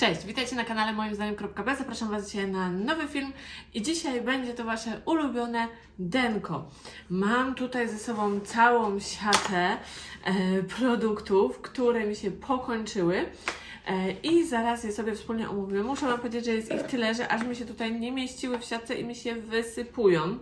Cześć, witajcie na kanale moim zdaniem.b. Zapraszam Was dzisiaj na nowy film i dzisiaj będzie to Wasze ulubione denko. Mam tutaj ze sobą całą siatę e, produktów, które mi się pokończyły. E, I zaraz je sobie wspólnie omówimy. Muszę Wam powiedzieć, że jest ich tyle, że aż mi się tutaj nie mieściły w siatce i mi się wysypują.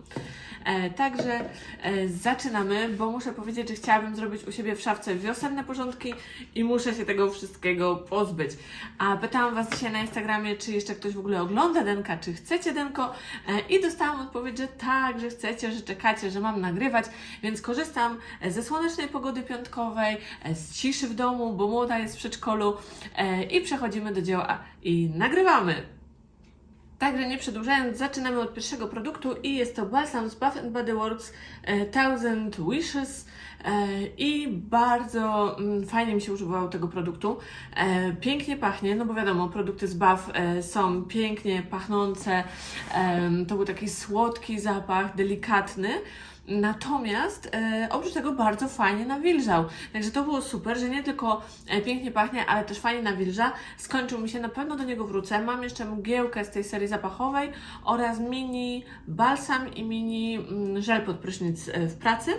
E, także e, zaczynamy, bo muszę powiedzieć, że chciałabym zrobić u siebie w szafce wiosenne porządki i muszę się tego wszystkiego pozbyć. A pytałam Was dzisiaj na Instagramie, czy jeszcze ktoś w ogóle ogląda Denka, czy chcecie Denko e, i dostałam odpowiedź, że tak, że chcecie, że czekacie, że mam nagrywać, więc korzystam ze słonecznej pogody piątkowej, z ciszy w domu, bo młoda jest w przedszkolu i przechodzimy do dzieła i nagrywamy. Także nie przedłużając, zaczynamy od pierwszego produktu i jest to balsam z Bath Body Works e, Thousand Wishes e, i bardzo mm, fajnie mi się używało tego produktu. E, pięknie pachnie, no bo wiadomo, produkty z Bath są pięknie pachnące. To był taki słodki zapach, delikatny. Natomiast e, oprócz tego bardzo fajnie nawilżał. Także to było super, że nie tylko e, pięknie pachnie, ale też fajnie nawilża. Skończył mi się, na pewno do niego wrócę. Mam jeszcze mgiełkę z tej serii zapachowej oraz mini balsam i mini mm, żel pod prysznic e, w pracy.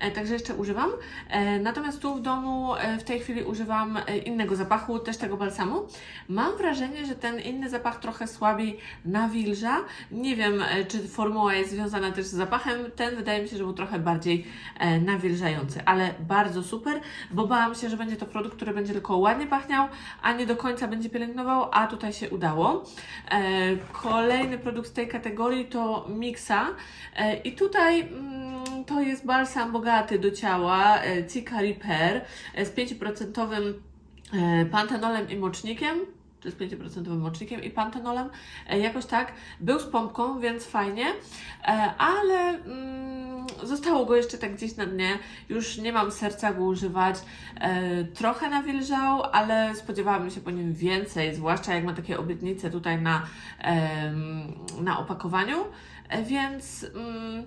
E, także jeszcze używam. E, natomiast tu w domu e, w tej chwili używam e, innego zapachu, też tego balsamu. Mam wrażenie, że ten inny zapach trochę słabiej nawilża. Nie wiem, czy formuła jest związana też z zapachem. Ten wydaje mi się, że był trochę bardziej e, nawilżający, ale bardzo super, bo bałam się, że będzie to produkt, który będzie tylko ładnie pachniał, a nie do końca będzie pielęgnował, a tutaj się udało. E, kolejny produkt z tej kategorii to Mixa e, i tutaj mm, to jest balsam bogaty do ciała, e, Cica Repair e, z 5% e, pantenolem i mocznikiem czy z 5% mocznikiem i pantenolem, e, jakoś tak, był z pompką, więc fajnie, e, ale mm, zostało go jeszcze tak gdzieś na dnie, już nie mam serca go używać, e, trochę nawilżał, ale spodziewałabym się po nim więcej, zwłaszcza jak ma takie obietnice tutaj na, na opakowaniu, więc... Mm,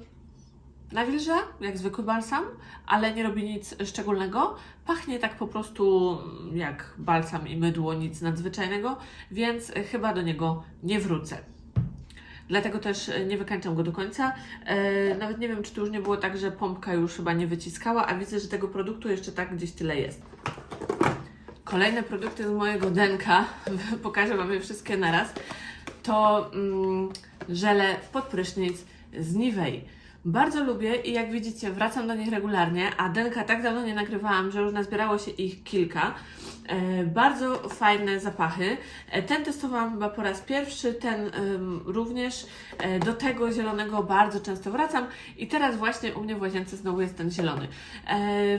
Nawilża, jak zwykły balsam, ale nie robi nic szczególnego. Pachnie tak po prostu jak balsam i mydło, nic nadzwyczajnego, więc chyba do niego nie wrócę. Dlatego też nie wykańczam go do końca. E, nawet nie wiem, czy to już nie było tak, że pompka już chyba nie wyciskała, a widzę, że tego produktu jeszcze tak gdzieś tyle jest. Kolejne produkty z mojego denka, pokażę Wam je wszystkie naraz, to mm, żele pod prysznic z Nivei. Bardzo lubię i jak widzicie wracam do nich regularnie, a denka tak dawno nie nagrywałam, że już nazbierało się ich kilka. E, bardzo fajne zapachy. E, ten testowałam chyba po raz pierwszy, ten również. E, do tego zielonego bardzo często wracam i teraz właśnie u mnie w łazience znowu jest ten zielony.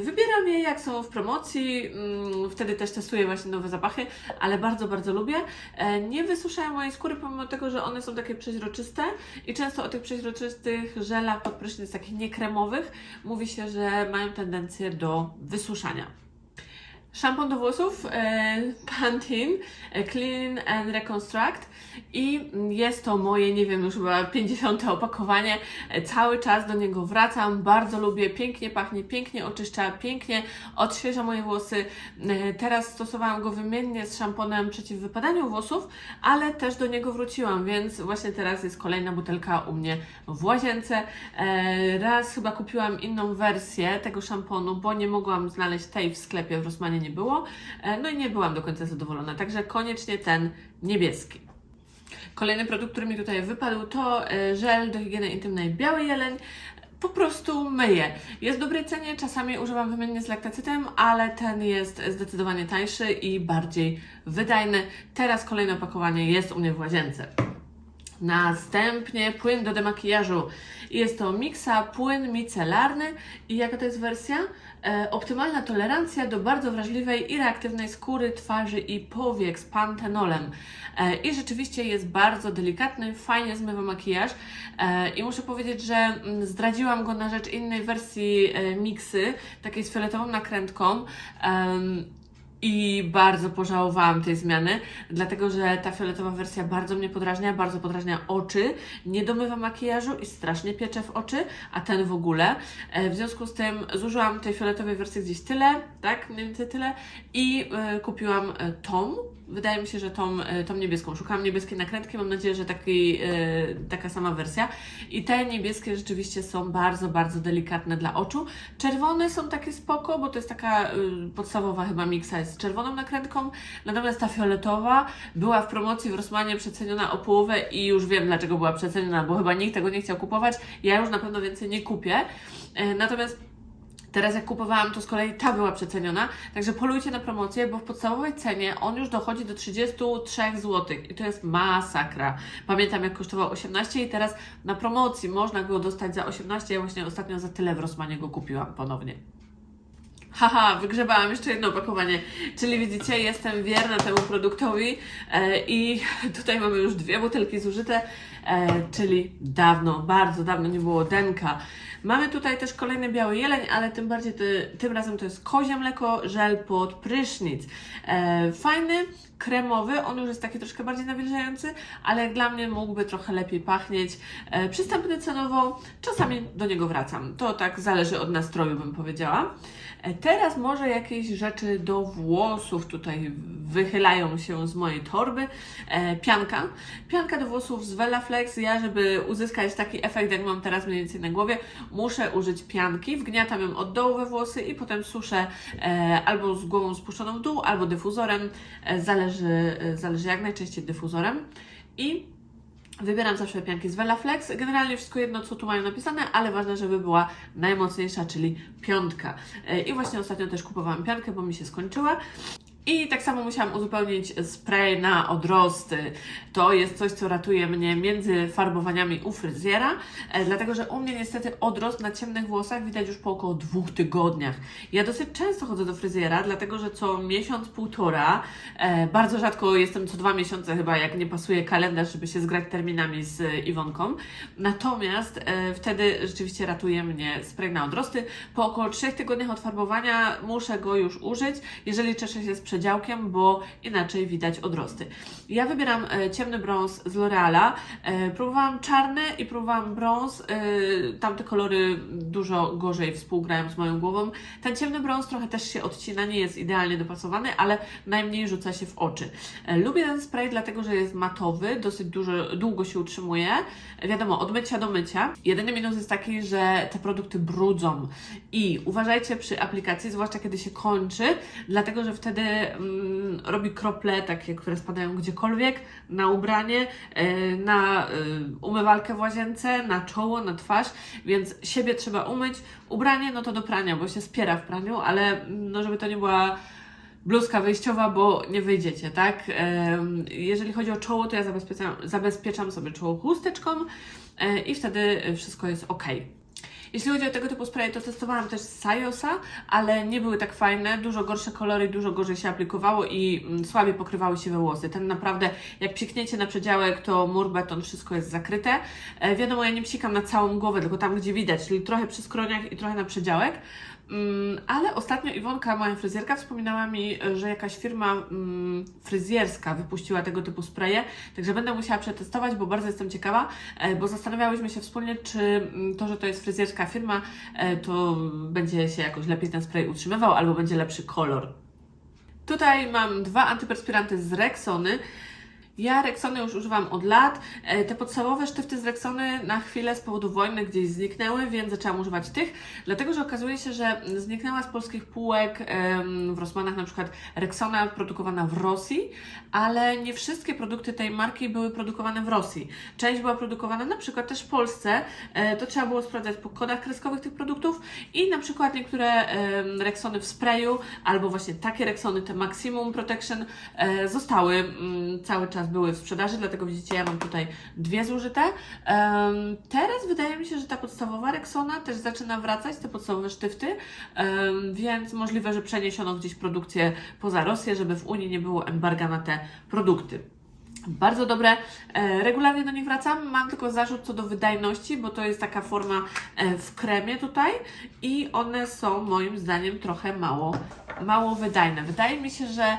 Wybieram je jak są w promocji, mm, wtedy też testuję właśnie nowe zapachy, ale bardzo, bardzo lubię. Nie wysuszają mojej skóry pomimo tego, że one są takie przeźroczyste i często o tych przeźroczystych żelach pod prysznic, takich niekremowych, mówi się, że mają tendencję do wysuszania. Szampon do włosów e, Pantene e, Clean and Reconstruct i jest to moje, nie wiem, już chyba 50 opakowanie. E, Cały czas do niego wracam, bardzo lubię, pięknie pachnie, pięknie oczyszcza, pięknie odświeża moje włosy. E, Teraz stosowałam go wymiennie z szamponem przeciw wypadaniu włosów, ale też do niego wróciłam, więc właśnie teraz jest kolejna butelka u mnie w łazience. E, Raz chyba kupiłam inną wersję tego szamponu, bo nie mogłam znaleźć tej w sklepie, w Rosmanie nie było. E, No i nie byłam do końca zadowolona, także koniecznie ten niebieski. Kolejny produkt, który mi tutaj wypadł, to e, żel do higieny intymnej Biały Jeleń. Po prostu myję. Jest w dobrej cenie, czasami używam wymiennie z laktacytem, ale ten jest zdecydowanie tańszy i bardziej wydajny. Teraz kolejne opakowanie jest u mnie w łazience. Następnie płyn do demakijażu. Jest to miksa płyn micelarny i jaka to jest wersja? E, optymalna tolerancja do bardzo wrażliwej i reaktywnej skóry, twarzy i powiek z pantenolem. E, I rzeczywiście jest bardzo delikatny, fajnie zmywa makijaż. E, I muszę powiedzieć, że mm, zdradziłam go na rzecz innej wersji miksy, takiej z fioletową nakrętką. I bardzo pożałowałam tej zmiany, dlatego że ta fioletowa wersja bardzo mnie podrażnia, bardzo podrażnia oczy, nie domywa makijażu i strasznie piecze w oczy, a ten w ogóle. E, W związku z tym zużyłam tej fioletowej wersji gdzieś tyle, tak, mniej więcej tyle. I e, kupiłam e, tą wydaje mi się, że tą, e, tą niebieską. Szukałam niebieskiej nakrętki, mam nadzieję, że taki, e, taka sama wersja. I te niebieskie rzeczywiście są bardzo, bardzo delikatne dla oczu. Czerwone są takie spoko, bo to jest taka y, podstawowa chyba miksa z czerwoną nakrętką. Natomiast ta fioletowa była w promocji w Rossmanie przeceniona o połowę i już wiem dlaczego była przeceniona, bo chyba nikt tego nie chciał kupować. Ja już na pewno więcej nie kupię. E, Natomiast Teraz jak kupowałam, to z kolei ta była przeceniona, także polujcie na promocję, bo w podstawowej cenie on już dochodzi do 33 zł i to jest masakra. Pamiętam jak kosztował 18 i teraz na promocji można go dostać za 18, ja właśnie ostatnio za tyle w Rossmanie go kupiłam ponownie. Haha, wygrzebałam jeszcze jedno opakowanie, czyli widzicie, jestem wierna temu produktowi e, i tutaj mamy już dwie butelki zużyte, e, czyli dawno, bardzo dawno nie było denka. Mamy tutaj też kolejny biały jeleń, ale tym bardziej ty, tym razem to jest kozie mleko, żel pod prysznic. E, fajny, kremowy, on już jest taki troszkę bardziej nawilżający, ale dla mnie mógłby trochę lepiej pachnieć. E, przystępny cenowo, czasami do niego wracam. To tak zależy od nastroju, bym powiedziała. E, Teraz może jakieś rzeczy do włosów tutaj wychylają się z mojej torby. E, pianka. Pianka do włosów z Velaflex. Ja, żeby uzyskać taki efekt, jak mam teraz mniej więcej na głowie, muszę użyć pianki. Wgniatam ją od dołu we włosy i potem suszę e, albo z głową spuszczoną w dół, albo dyfuzorem. E, zależy, e, zależy jak najczęściej dyfuzorem. I Wybieram zawsze pianki z Velaflex. Generalnie wszystko jedno, co tu mają napisane, ale ważne, żeby była najmocniejsza, czyli piątka. E, I właśnie ostatnio też kupowałam piankę, bo mi się skończyła. I tak samo musiałam uzupełnić spray na odrosty. To jest coś, co ratuje mnie między farbowaniami u fryzjera, e, dlatego że u mnie niestety odrost na ciemnych włosach widać już po około dwóch tygodniach. Ja dosyć często chodzę do fryzjera, dlatego że co miesiąc, półtora, e, bardzo rzadko jestem co dwa miesiące chyba, jak nie pasuje kalendarz, żeby się zgrać terminami z e, Iwonką. Natomiast wtedy rzeczywiście ratuje mnie spray na odrosty. Po około trzech tygodniach od farbowania muszę go już użyć, jeżeli czeszę się z przedziałkiem, bo inaczej widać odrosty. Ja wybieram e, ciemny brąz z L'Oreala. E, próbowałam czarny i próbowałam brąz. E, tamte kolory dużo gorzej współgrają z moją głową. Ten ciemny brąz trochę też się odcina, nie jest idealnie dopasowany, ale najmniej rzuca się w oczy. Lubię ten spray, dlatego że jest matowy, dosyć dużo, długo się utrzymuje. Wiadomo, od mycia do mycia. Jedyny minus jest taki, że te produkty brudzą. I uważajcie przy aplikacji, zwłaszcza kiedy się kończy, dlatego że wtedy mm, robi krople takie, które spadają gdziekolwiek, na ubranie, e, na e, umywalkę w łazience, na czoło, na twarz, więc siebie trzeba umyć. Ubranie no to do prania, bo się spiera w praniu, ale mm, no żeby to nie była bluzka wyjściowa, bo nie wyjdziecie, tak? Jeżeli chodzi o czoło, to ja zabezpieczam, zabezpieczam sobie czoło chusteczką e, i wtedy wszystko jest ok. Jeśli chodzi o tego typu spray, to testowałam też z Sayosa, ale nie były tak fajne, dużo gorsze kolory, dużo gorzej się aplikowało i mm, słabiej pokrywały się we włosy. Ten naprawdę, jak psikniecie na przedziałek, to mur, beton, wszystko jest zakryte. E, wiadomo, ja nie psikam na całą głowę, tylko tam, gdzie widać, czyli trochę przy skroniach i trochę na przedziałek. Mm, ale ostatnio Iwonka, moja fryzjerka, wspominała mi, że jakaś firma mm, fryzjerska wypuściła tego typu spraye, także będę musiała przetestować, bo bardzo jestem ciekawa, e, bo zastanawiałyśmy się wspólnie, czy mm, to, że to jest fryzjerska firma, e, to będzie się jakoś lepiej ten spray utrzymywał, albo będzie lepszy kolor. Tutaj mam dwa antyperspiranty z Rexony. Ja Rexony już używam od lat. E, Te podstawowe sztyfty z Rexony na chwilę z powodu wojny gdzieś zniknęły, więc zaczęłam używać tych, dlatego że okazuje się, że zniknęła z polskich półek w Rossmanach na przykład Rexona produkowana w Rosji, ale nie wszystkie produkty tej marki były produkowane w Rosji. Część była produkowana na przykład też w Polsce. E, To trzeba było sprawdzać po kodach kreskowych tych produktów i na przykład niektóre Rexony w sprayu albo właśnie takie Rexony, te Maximum Protection e, zostały mm, cały czas były w sprzedaży, dlatego widzicie, ja mam tutaj dwie zużyte. Em, teraz wydaje mi się, że ta podstawowa Rexona też zaczyna wracać, te podstawowe sztyfty, em, więc możliwe, że przeniesiono gdzieś produkcję poza Rosję, żeby w Unii nie było embarga na te produkty. Bardzo dobre, e, regularnie do nich wracam. Mam tylko zarzut co do wydajności, bo to jest taka forma e, w kremie tutaj i one są moim zdaniem trochę mało, mało wydajne. Wydaje mi się, że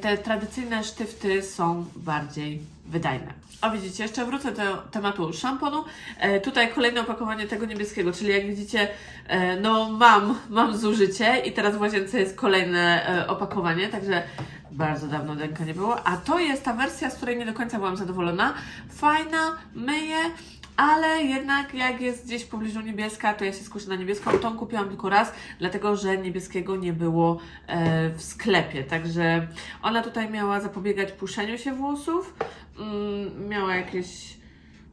te tradycyjne sztyfty są bardziej wydajne. O widzicie, jeszcze wrócę do tematu szamponu. E, tutaj kolejne opakowanie tego niebieskiego, czyli jak widzicie, e, no mam, mam zużycie i teraz w łazience jest kolejne e, opakowanie, także Bardzo dawno denka nie było, a to jest ta wersja, z której nie do końca byłam zadowolona. Fajna, myje, ale jednak jak jest gdzieś w pobliżu niebieska, to ja się skuszę na niebieską. Tą kupiłam tylko raz, dlatego że niebieskiego nie było e, w sklepie. Także ona tutaj miała zapobiegać puszczeniu się włosów, mm, miała jakieś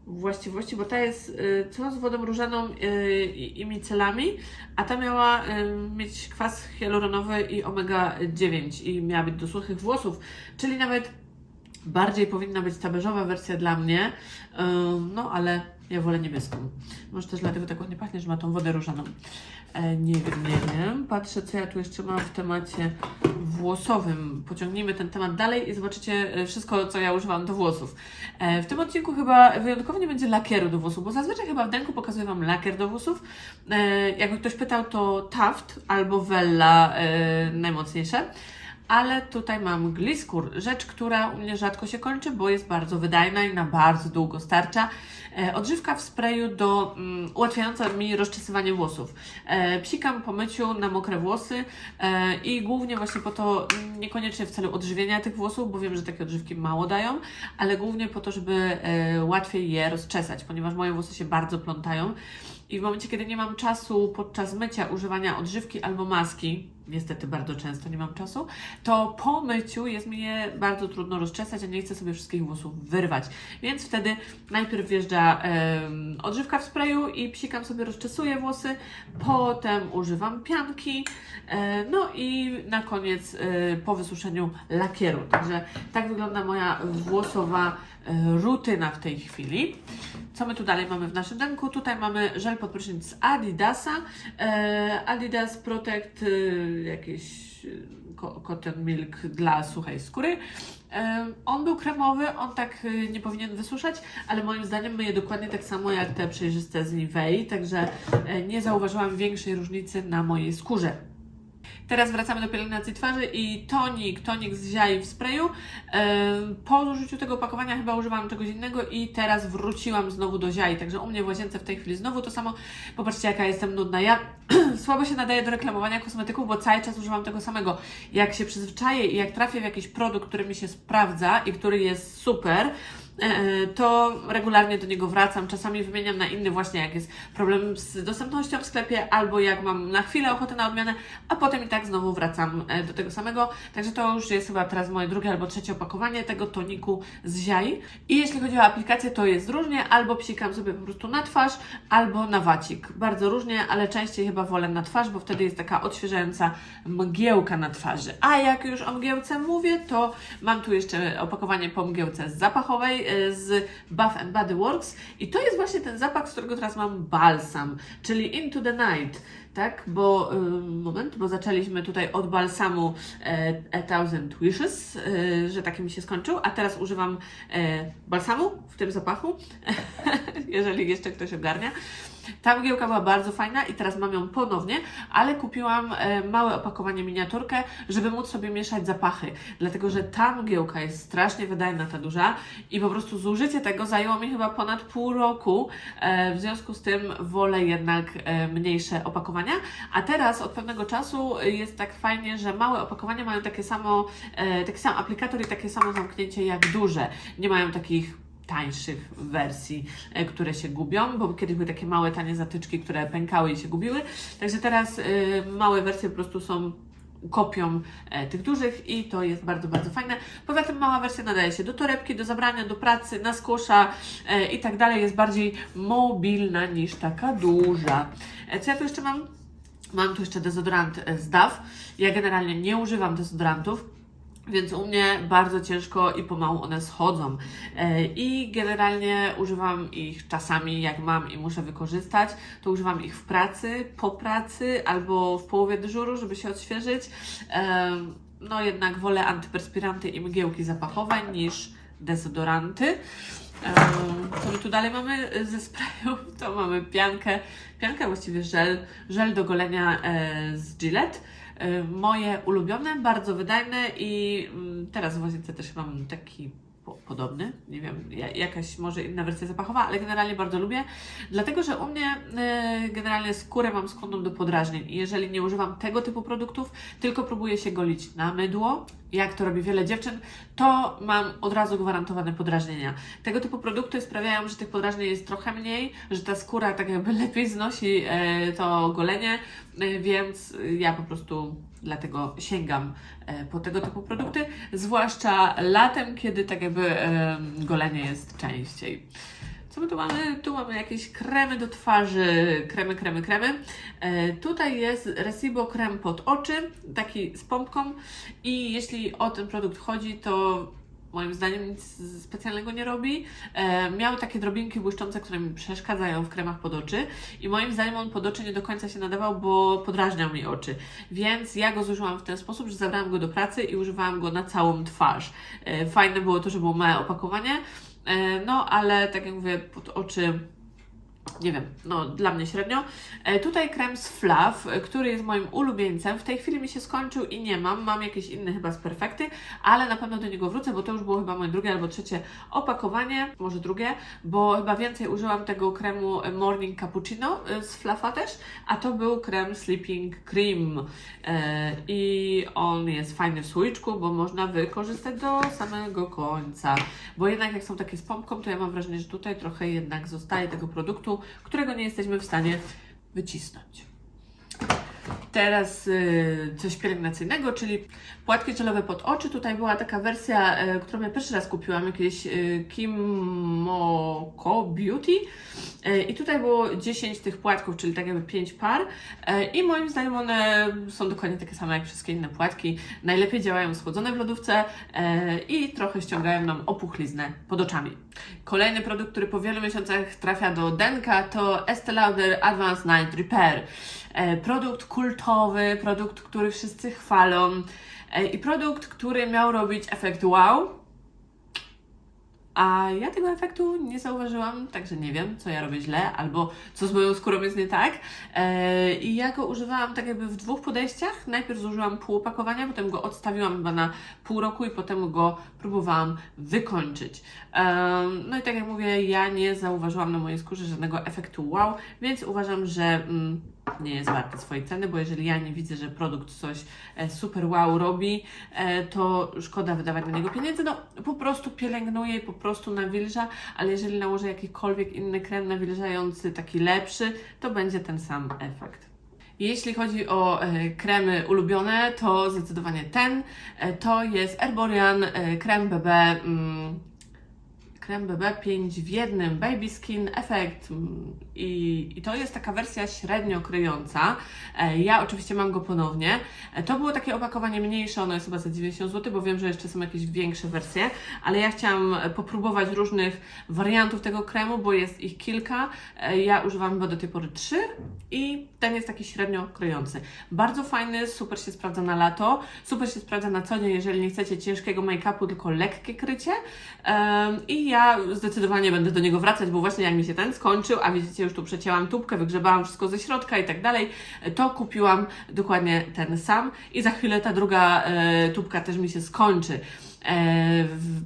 właściwości, bo ta jest y, co z wodą różaną y, i, micelami, a ta miała y, mieć kwas hialuronowy i omega-9 i miała być do suchych włosów, czyli nawet bardziej powinna być ta beżowa wersja dla mnie, no ale ja wolę niebieską. Może też dlatego tak ładnie pachnie, że ma tą wodę różaną. E, nie wiem, nie wiem. Patrzę, co ja tu jeszcze mam w temacie włosowym. Pociągnijmy ten temat dalej i zobaczycie e, wszystko, co ja używam do włosów. E, w tym odcinku chyba wyjątkowo nie będzie lakieru do włosów, bo zazwyczaj chyba w denku pokazuję Wam lakier do włosów. E, jakby ktoś pytał, to Taft albo Vella e, najmocniejsze. Ale tutaj mam Gliskur, rzecz, która u mnie rzadko się kończy, bo jest bardzo wydajna i na bardzo długo starcza. E, odżywka w sprayu do mm, ułatwiająca mi rozczesywanie włosów. E, psikam po myciu na mokre włosy e, i głównie właśnie po to, mm, niekoniecznie w celu odżywienia tych włosów, bo wiem, że takie odżywki mało dają, ale głównie po to, żeby e, łatwiej je rozczesać, ponieważ moje włosy się bardzo plątają. I w momencie, kiedy nie mam czasu podczas mycia używania odżywki albo maski, niestety bardzo często nie mam czasu, to po myciu jest mi je bardzo trudno rozczesać, a nie chcę sobie wszystkich włosów wyrwać. Więc wtedy najpierw wjeżdża em, odżywka w sprayu i psikam sobie, rozczesuję włosy, potem używam pianki, e, no i na koniec e, po wysuszeniu lakieru. Także tak wygląda moja włosowa e, rutyna w tej chwili. Co my tu dalej mamy w naszym denku? Tutaj mamy żel pod prysznic z Adidasa. E, Adidas Protect e, jakiś ko- cotton milk dla suchej skóry. E, on był kremowy, on tak e, nie powinien wysuszać, ale moim zdaniem myje dokładnie tak samo jak te przejrzyste z Nivei, także nie zauważyłam większej różnicy na mojej skórze. Teraz wracamy do pielęgnacji twarzy i tonik, tonik z ziai w sprayu. Po zużyciu tego opakowania chyba używałam czegoś innego i teraz wróciłam znowu do ziai, także u mnie w łazience w tej chwili znowu to samo. Popatrzcie jaka jestem nudna. Ja słabo się nadaję do reklamowania kosmetyków, bo cały czas używam tego samego. Jak się przyzwyczaję i jak trafię w jakiś produkt, który mi się sprawdza i który jest super, to regularnie do niego wracam. Czasami wymieniam na inny, właśnie jak jest problem z dostępnością w sklepie, albo jak mam na chwilę ochotę na odmianę, a potem i tak znowu wracam e, do tego samego. Także to już jest chyba teraz moje drugie albo trzecie opakowanie tego toniku z ziai. I jeśli chodzi o aplikację, to jest różnie, albo psikam sobie po prostu na twarz, albo na wacik. Bardzo różnie, ale częściej chyba wolę na twarz, bo wtedy jest taka odświeżająca mgiełka na twarzy. A jak już o mgiełce mówię, to mam tu jeszcze opakowanie po mgiełce zapachowej e, z Bath and Body Works i to jest właśnie ten zapach, z którego teraz mam balsam, czyli Into the Night. Tak, bo ym, moment, bo zaczęliśmy tutaj od balsamu e, A Thousand Wishes, e, że taki mi się skończył, a teraz używam e, balsamu w tym zapachu, jeżeli jeszcze ktoś ogarnia. Ta mgiełka była bardzo fajna i teraz mam ją ponownie, ale kupiłam e, małe opakowanie miniaturkę, żeby móc sobie mieszać zapachy, dlatego że ta mgiełka jest strasznie wydajna, ta duża i po prostu zużycie tego zajęło mi chyba ponad pół roku, e, w związku z tym wolę jednak e, mniejsze opakowania, a teraz od pewnego czasu jest tak fajnie, że małe opakowania mają takie samo, taki sam aplikator i takie samo zamknięcie jak duże, nie mają takich tańszych wersji, e, które się gubią, bo kiedyś były takie małe, tanie zatyczki, które pękały i się gubiły. Także teraz y, małe wersje po prostu są kopią e, tych dużych i to jest bardzo, bardzo fajne. Poza tym mała wersja nadaje się do torebki, do zabrania, do pracy, na skosza e, i tak dalej. Jest bardziej mobilna niż taka duża. Co ja tu jeszcze mam? Mam tu jeszcze dezodorant z DAW. Ja generalnie nie używam dezodorantów. Więc u mnie bardzo ciężko i pomału one schodzą. E, I generalnie używam ich czasami, jak mam i muszę wykorzystać, to używam ich w pracy, po pracy albo w połowie dyżuru, żeby się odświeżyć. E, No jednak wolę antyperspiranty i mgiełki zapachowe niż dezodoranty. E, Co my tu dalej mamy ze sprayów? To mamy piankę, piankę właściwie żel, żel do golenia z Gillette. Y, moje ulubione, bardzo wydajne i mm, teraz w też mam taki podobny. Nie wiem, ja, jakaś może inna wersja zapachowa, ale generalnie bardzo lubię, dlatego że u mnie e, generalnie skórę mam skłonną do podrażnień i jeżeli nie używam tego typu produktów, tylko próbuję się golić na mydło, jak to robi wiele dziewczyn, to mam od razu gwarantowane podrażnienia. Tego typu produkty sprawiają, że tych podrażnień jest trochę mniej, że ta skóra tak jakby lepiej znosi e, to golenie, e, więc ja po prostu dlatego sięgam e, po tego typu produkty, zwłaszcza latem, kiedy tak jakby e, golenie jest częściej. Co my tu mamy? Tu mamy jakieś kremy do twarzy, kremy, kremy, kremy. E, tutaj jest Resibo krem pod oczy, taki z pompką i jeśli o ten produkt chodzi, to moim zdaniem nic specjalnego nie robi. E, miał takie drobinki błyszczące, które mi przeszkadzają w kremach pod oczy i moim zdaniem on pod oczy nie do końca się nadawał, bo podrażniał mi oczy. Więc ja go zużyłam w ten sposób, że zabrałam go do pracy i używałam go na całą twarz. E, fajne było to, że było małe opakowanie, e, no ale tak jak mówię, pod oczy nie wiem, no dla mnie średnio. E, tutaj krem z Fluff, e, który jest moim ulubieńcem. W tej chwili mi się skończył i nie mam. Mam jakieś inne chyba z Perfekty, ale na pewno do niego wrócę, bo to już było chyba moje drugie albo trzecie opakowanie, może drugie, bo chyba więcej użyłam tego kremu Morning Cappuccino e, z Fluffa też, a to był krem Sleeping Cream e, i on jest fajny w słoiczku, bo można wykorzystać do samego końca, bo jednak jak są takie z pompką, to ja mam wrażenie, że tutaj trochę jednak zostaje tego produktu, którego nie jesteśmy w stanie wycisnąć. Teraz y, coś pielęgnacyjnego, czyli płatki żelowe pod oczy. Tutaj była taka wersja, y, którą ja pierwszy raz kupiłam, jakieś y, Kimoko Beauty. I tutaj było 10 tych płatków, czyli tak jakby 5 par. I moim zdaniem one są dokładnie takie same jak wszystkie inne płatki. Najlepiej działają schłodzone w lodówce i trochę ściągają nam opuchliznę pod oczami. Kolejny produkt, który po wielu miesiącach trafia do Denka to Estee Lauder Advanced Night Repair. E, Produkt kultowy, produkt, który wszyscy chwalą e, i produkt, który miał robić efekt wow. A ja tego efektu nie zauważyłam, także nie wiem, co ja robię źle, albo co z moją skórą jest nie tak. E, I ja go używałam tak jakby w dwóch podejściach. Najpierw zużyłam pół opakowania, potem go odstawiłam chyba na pół roku i potem go próbowałam wykończyć. Em, no i tak jak mówię, ja nie zauważyłam na mojej skórze żadnego efektu wow, więc uważam, że mm, nie jest warty swojej ceny, bo jeżeli ja nie widzę, że produkt coś e, super wow robi, e, to szkoda wydawać na niego pieniędzy. No po prostu pielęgnuje i po prostu nawilża, ale jeżeli nałożę jakikolwiek inny krem nawilżający, taki lepszy, to będzie ten sam efekt. Jeśli chodzi o e, kremy ulubione, to zdecydowanie ten. To jest Erborian e, krem BB. Krem BB 5 w jednym Baby Skin Effect mm, i, i to jest taka wersja średnio kryjąca. E, Ja oczywiście mam go ponownie. E, To było takie opakowanie mniejsze, ono jest chyba za 90 zł, bo wiem, że jeszcze są jakieś większe wersje, ale ja chciałam e, popróbować różnych wariantów tego kremu, bo jest ich kilka. Ja używam chyba do tej pory trzy i ten jest taki średnio kryjący. Bardzo fajny, super się sprawdza na lato, super się sprawdza na co dzień, jeżeli nie chcecie ciężkiego make-upu, tylko lekkie krycie. I ja zdecydowanie będę do niego wracać, bo właśnie jak mi się ten skończył, a widzicie, już tu przecięłam tubkę, wygrzebałam wszystko ze środka i tak dalej, to kupiłam dokładnie ten sam i za chwilę ta druga e, tubka też mi się skończy. E, w,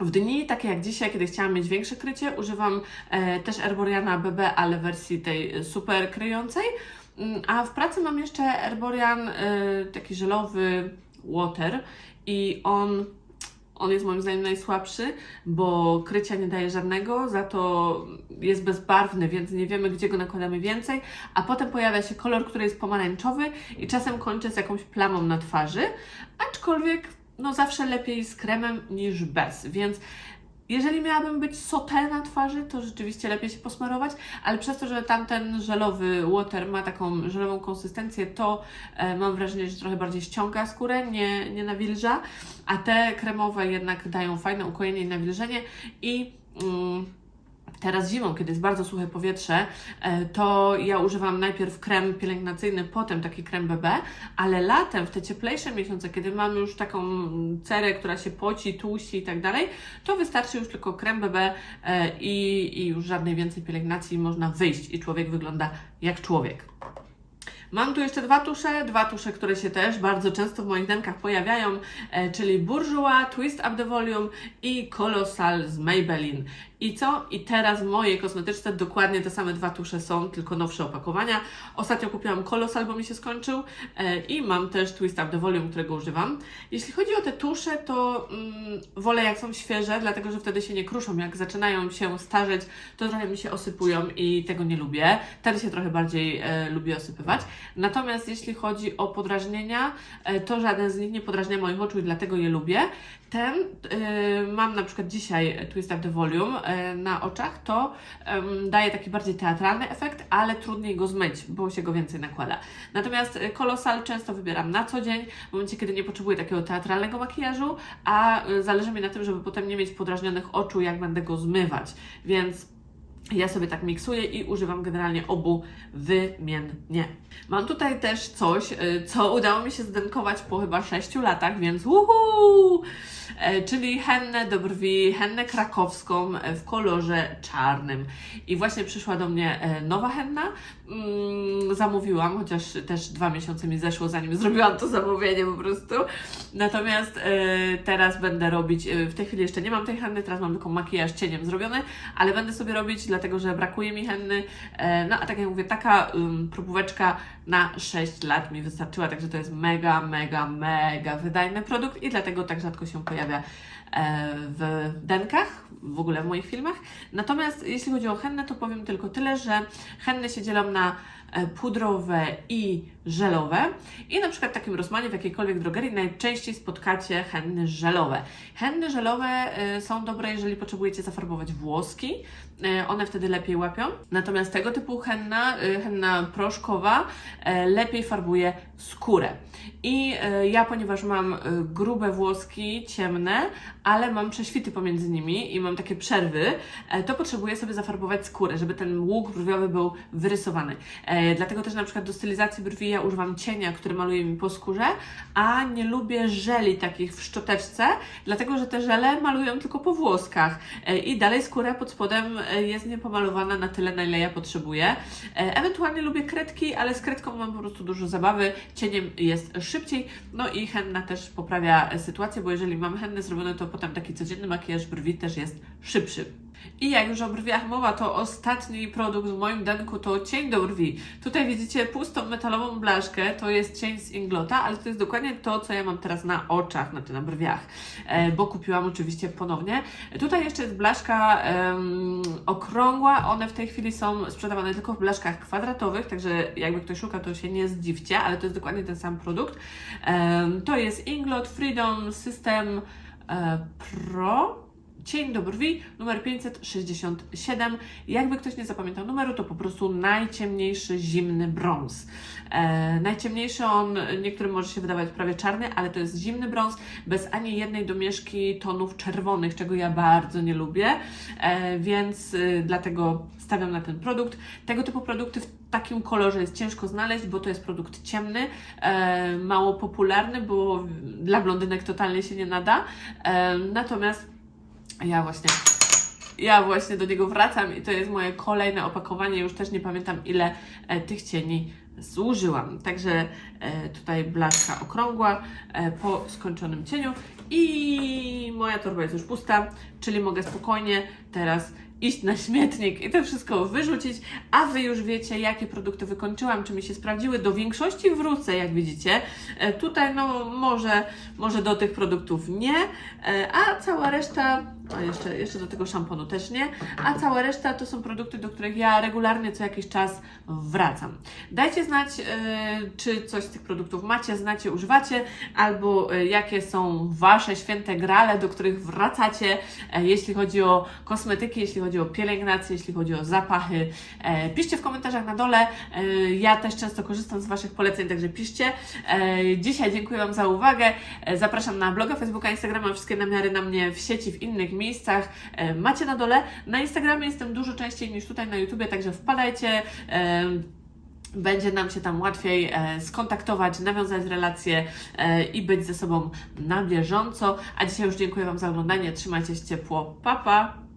w dni takie jak dzisiaj, kiedy chciałam mieć większe krycie, używam e, też Erboriana BB, ale w wersji tej super kryjącej. Mm, A w pracy mam jeszcze Erborian e, taki żelowy water i on on jest moim zdaniem najsłabszy, bo krycia nie daje żadnego, za to jest bezbarwny, więc nie wiemy, gdzie go nakładamy więcej. A potem pojawia się kolor, który jest pomarańczowy i czasem kończy z jakąś plamą na twarzy, aczkolwiek no zawsze lepiej z kremem niż bez, więc jeżeli miałabym być sotę na twarzy, to rzeczywiście lepiej się posmarować, ale przez to, że tamten żelowy water ma taką żelową konsystencję, to e, mam wrażenie, że trochę bardziej ściąga skórę, nie, nie nawilża, a te kremowe jednak dają fajne ukojenie i nawilżenie i mm, Teraz zimą, kiedy jest bardzo suche powietrze, e, to ja używam najpierw krem pielęgnacyjny, potem taki krem BB, ale latem, w te cieplejsze miesiące, kiedy mamy już taką cerę, która się poci, tłuści i tak dalej, to wystarczy już tylko krem BB e, i, i już żadnej więcej pielęgnacji można wyjść i człowiek wygląda jak człowiek. Mam tu jeszcze dwa tusze, dwa tusze, które się też bardzo często w moich denkach pojawiają, e, czyli Bourjois, Twist Up the Volume i Colossal z Maybelline. I co? I teraz w mojej kosmetyczce dokładnie te same dwa tusze są, tylko nowsze opakowania. Ostatnio kupiłam Colossal, bo mi się skończył e, i mam też Twist Up the Volume, którego używam. Jeśli chodzi o te tusze, to mm, wolę jak są świeże, dlatego że wtedy się nie kruszą. Jak zaczynają się starzeć, to trochę mi się osypują i tego nie lubię. Wtedy się trochę bardziej e, lubię osypywać. Natomiast jeśli chodzi o podrażnienia, e, to żaden z nich nie podrażnia moich oczu i dlatego je lubię. Ten e, mam na przykład dzisiaj Twist Up the Volume e, na oczach, to em, daje taki bardziej teatralny efekt, ale trudniej go zmyć, bo się go więcej nakłada. Natomiast e, Colossal często wybieram na co dzień, w momencie kiedy nie potrzebuję takiego teatralnego makijażu, a e, zależy mi na tym, żeby potem nie mieć podrażnionych oczu, jak będę go zmywać. Więc ja sobie tak miksuję i używam generalnie obu wymiennie. Mam tutaj też coś, y, co udało mi się zdenkować po chyba 6 latach, więc uhu! E, Czyli hennę do brwi, hennę krakowską e, w kolorze czarnym. I właśnie przyszła do mnie e, nowa henna. Mm, Zamówiłam, chociaż też dwa miesiące mi zeszło, zanim zrobiłam to zamówienie po prostu. Natomiast teraz będę robić, w tej chwili jeszcze nie mam tej henny, teraz mam tylko makijaż cieniem zrobiony, ale będę sobie robić, dlatego że brakuje mi henny. E, no a tak jak mówię, taka um, próbóweczka na 6 lat mi wystarczyła, także to jest mega, mega, mega wydajny produkt i dlatego tak rzadko się pojawia e, w denkach, w ogóle w moich filmach. Natomiast jeśli chodzi o hennę, to powiem tylko tyle, że henny się dzielą na pudrowe i żelowe. I na przykład w takim Rossmanie, w jakiejkolwiek drogerii najczęściej spotkacie henny żelowe. Henny żelowe e, są dobre, jeżeli potrzebujecie zafarbować włoski. E, One wtedy lepiej łapią. Natomiast tego typu henna, e, henna proszkowa, e, lepiej farbuje skórę. I e, ja, ponieważ mam e, grube włoski, ciemne, ale mam prześwity pomiędzy nimi i mam takie przerwy, e, to potrzebuję sobie zafarbować skórę, żeby ten łuk brwiowy był wyrysowany. E, Dlatego też na przykład do stylizacji brwi ja używam cienia, który maluje mi po skórze, a nie lubię żeli takich w szczoteczce, dlatego że te żele malują tylko po włoskach e, i dalej skóra pod spodem e, jest niepomalowana na tyle, na ile ja potrzebuję. Ewentualnie lubię kredki, ale z kredką mam po prostu dużo zabawy, cieniem jest szybciej, no i henna też poprawia sytuację, bo jeżeli mam hennę zrobione, to potem taki codzienny makijaż brwi też jest szybszy. I jak już o brwiach mowa, to ostatni produkt w moim denku to cień do brwi. Tutaj widzicie pustą metalową blaszkę, to jest cień z Inglota, ale to jest dokładnie to, co ja mam teraz na oczach, znaczy na brwiach, e, bo kupiłam oczywiście ponownie. Tutaj jeszcze jest blaszka okrągła, one w tej chwili są sprzedawane tylko w blaszkach kwadratowych, także jakby ktoś szuka, to się nie zdziwcie, ale to jest dokładnie ten sam produkt. To jest Inglot Freedom System e, Pro. Cień do brwi numer 567. Jakby ktoś nie zapamiętał numeru, to po prostu najciemniejszy zimny brąz. E, najciemniejszy on niektórym może się wydawać prawie czarny, ale to jest zimny brąz bez ani jednej domieszki tonów czerwonych, czego ja bardzo nie lubię, e, więc y, dlatego stawiam na ten produkt. Tego typu produkty w takim kolorze jest ciężko znaleźć, bo to jest produkt ciemny, e, mało popularny, bo dla blondynek totalnie się nie nada. E, natomiast ja właśnie. Ja właśnie do niego wracam i to jest moje kolejne opakowanie. Już też nie pamiętam, ile e, tych cieni zużyłam. Także e, tutaj blaszka okrągła e, po skończonym cieniu i moja torba jest już pusta, czyli mogę spokojnie teraz iść na śmietnik i to wszystko wyrzucić, a Wy już wiecie, jakie produkty wykończyłam, czy mi się sprawdziły. Do większości wrócę, jak widzicie. Tutaj no może, może do tych produktów nie, a cała reszta, a jeszcze, jeszcze do tego szamponu też nie, a cała reszta to są produkty, do których ja regularnie co jakiś czas wracam. Dajcie znać, e, czy coś z tych produktów macie, znacie, używacie, albo e, jakie są Wasze święte grale, do których wracacie, e, jeśli chodzi o kosmetyki, jeśli chodzi o pielęgnację, jeśli chodzi o zapachy. Piszcie w komentarzach na dole. Ja też często korzystam z Waszych poleceń, także piszcie. Dzisiaj dziękuję Wam za uwagę. Zapraszam na bloga, Facebooka, Instagrama, wszystkie namiary na mnie w sieci, w innych miejscach. E, Macie na dole. Na Instagramie jestem dużo częściej niż tutaj na YouTubie, także wpadajcie. E, będzie nam się tam łatwiej e, skontaktować, nawiązać relacje i być ze sobą na bieżąco. A dzisiaj już dziękuję Wam za oglądanie. Trzymajcie się ciepło. Pa, pa!